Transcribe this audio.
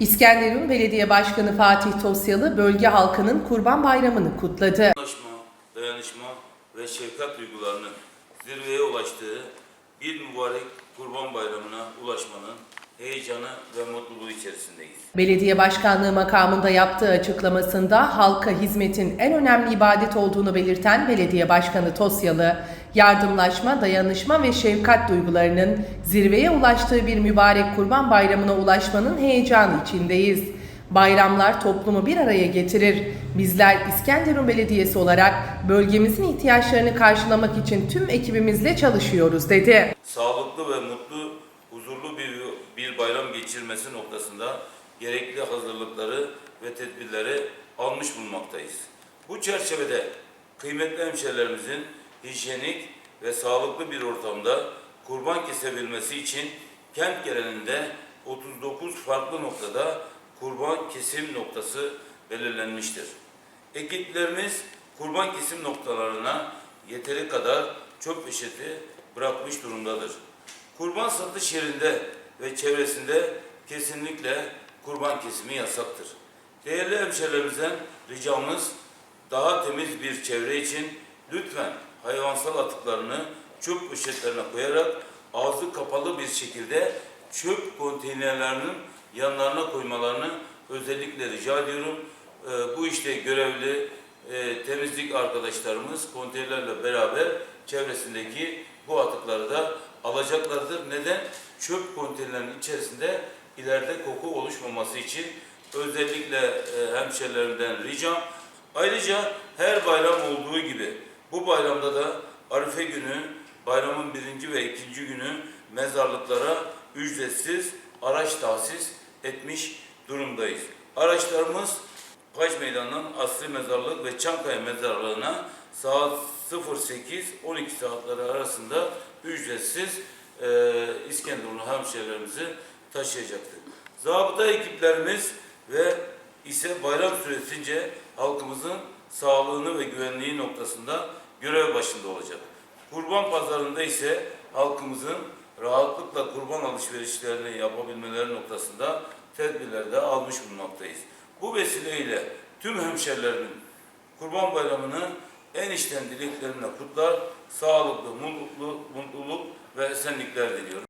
İskenderun Belediye Başkanı Fatih Tosyalı bölge halkının Kurban Bayramı'nı kutladı. Anlaşma, dayanışma ve şefkat duygularının zirveye ulaştığı bir mübarek Kurban Bayramı'na ulaşmanın heyecanı ve mutluluğu içerisindeyiz. Belediye başkanlığı makamında yaptığı açıklamasında halka hizmetin en önemli ibadet olduğunu belirten Belediye Başkanı Tosyalı, yardımlaşma, dayanışma ve şefkat duygularının zirveye ulaştığı bir mübarek Kurban Bayramı'na ulaşmanın heyecanı içindeyiz. Bayramlar toplumu bir araya getirir. Bizler İskenderun Belediyesi olarak bölgemizin ihtiyaçlarını karşılamak için tüm ekibimizle çalışıyoruz dedi. Sağlıklı ve mutlu, huzurlu bir, bir bayram geçirmesi noktasında gerekli hazırlıkları ve tedbirleri almış bulunmaktayız. Bu çerçevede kıymetli hemşehrilerimizin hijyenik ve sağlıklı bir ortamda kurban kesebilmesi için kent genelinde 39 farklı noktada kurban kesim noktası belirlenmiştir. Ekiplerimiz kurban kesim noktalarına yeteri kadar çöp poşeti bırakmış durumdadır. Kurban satış yerinde ve çevresinde kesinlikle kurban kesimi yasaktır. Değerli hemşehrilerimizden ricamız daha temiz bir çevre için lütfen hayvansal atıklarını çöp poşetlerine koyarak ağzı kapalı bir şekilde çöp konteynerlerinin yanlarına koymalarını özellikle rica ediyorum. Ee, bu işte görevli e, temizlik arkadaşlarımız konteynerlerle beraber çevresindeki bu atıkları da alacaklardır. Neden? Çöp konteynerlerinin içerisinde ileride koku oluşmaması için özellikle e, hemşerilerimden ricam. Ayrıca her bayram olduğu gibi bu bayramda da Arife günü, bayramın birinci ve ikinci günü mezarlıklara ücretsiz araç tahsis etmiş durumdayız. Araçlarımız Paş Meydanı'nın Asri Mezarlık ve Çankaya Mezarlığı'na saat 08-12 saatleri arasında ücretsiz e, İskenderunlu hemşehrilerimizi taşıyacaktır. Zabıta ekiplerimiz ve ise bayram süresince halkımızın sağlığını ve güvenliği noktasında görev başında olacak. Kurban pazarında ise halkımızın rahatlıkla kurban alışverişlerini yapabilmeleri noktasında tedbirler de almış bulunmaktayız. Bu vesileyle tüm hemşerilerimin Kurban Bayramı'nı en içten dileklerimle kutlar, sağlıklı, mutluluk, mutluluk ve esenlikler diliyorum.